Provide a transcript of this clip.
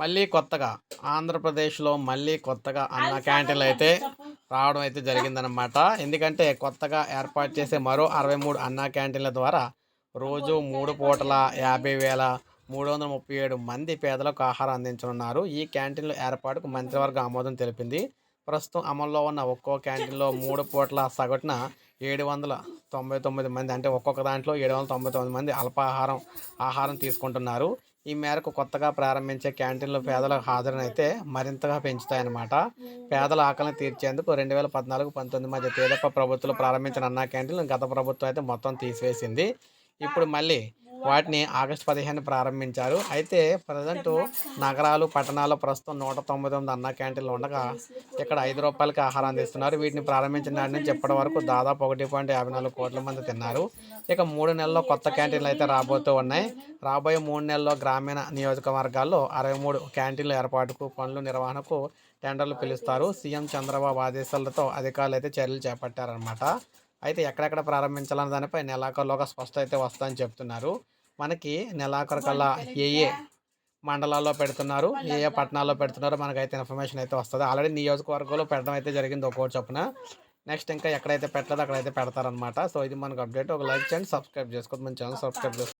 మళ్ళీ కొత్తగా ఆంధ్రప్రదేశ్లో మళ్ళీ కొత్తగా అన్న క్యాంటీన్లు అయితే రావడం అయితే జరిగిందనమాట ఎందుకంటే కొత్తగా ఏర్పాటు చేసే మరో అరవై మూడు అన్న క్యాంటీన్ల ద్వారా రోజు మూడు పూటల యాభై వేల మూడు వందల ముప్పై ఏడు మంది పేదలకు ఆహారం అందించనున్నారు. ఈ క్యాంటీన్ల ఏర్పాటుకు మంత్రివర్గ ఆమోదం తెలిపింది. ప్రస్తుతం అమల్లో ఉన్న ఒక్కో క్యాంటీన్లో మూడు పూటల సగటున ఏడు వందల తొంభై తొమ్మిది మంది అంటే ఒక్కొక్క దాంట్లో ఏడు వందల తొంభై తొమ్మిది మంది అల్పాహారం ఆహారం తీసుకుంటున్నారు. ఈ మేరకు కొత్తగా ప్రారంభించే క్యాంటీన్లు పేదల హాజరునైతే మరింతగా పెంచుతాయన్నమాట. పేదల ఆకలిని తీర్చేందుకు రెండు వేల పద్నాలుగు పంతొమ్మిది మధ్య తేదప్ప ప్రభుత్వం ప్రారంభించిన అన్నా క్యాంటీన్లు గత ప్రభుత్వం అయితే మొత్తం తీసివేసింది. ఇప్పుడు మళ్ళీ వాటిని ఆగస్టు పదిహేను ప్రారంభించారు. అయితే ప్రజెంట్ నగరాలు పట్టణాల్లో ప్రస్తుతం నూట తొంభై తొమ్మిది అన్న క్యాంటీన్లు ఉండగా ఇక్కడ ఐదు రూపాయలకి ఆహారం అందిస్తున్నారు. వీటిని ప్రారంభించిన నాటి నుంచి ఇప్పటి వరకు దాదాపు ఒకటి పాయింట్ యాభై నాలుగు కోట్ల మంది తిన్నారు. ఇక మూడు నెలల్లో కొత్త క్యాంటీన్లు అయితే రాబోతూ ఉన్నాయి. రాబోయే మూడు నెలల్లో గ్రామీణ నియోజకవర్గాల్లో అరవై మూడు క్యాంటీన్ల ఏర్పాటుకు పనులు నిర్వహణకు టెండర్లు పిలుస్తారు. సీఎం చంద్రబాబు ఆదేశాలతో అధికారులు అయితే చర్యలు చేపట్టారనమాట అయితే ఎక్కడెక్కడ ప్రారంభించాలన్న దానిపై నెలాఖరులోగా స్పష్టత అయితే వస్తుందని చెప్తున్నారు. మనకి నెలాఖరు కల్లా ఏ ఏ మండలాల్లో పెడుతున్నారు ఏ ఏ పట్టణాల్లో పెడుతున్నారో మనకైతే ఇన్ఫర్మేషన్ అయితే వస్తుంది. ఆల్రెడీ నియోజకవర్గంలో పెట్టడం అయితే జరిగింది ఒక్కోటి చొప్పున. నెక్స్ట్ ఇంకా ఎక్కడైతే పెట్టలేదో అక్కడైతే పెడతారనమాట సో ఇది మనకు అప్డేట్ ఒక లైక్ చేయండి సబ్స్క్రైబ్ చేసుకోండి. మన ఛానల్ సబ్స్క్రైబ్ చేసుకోండి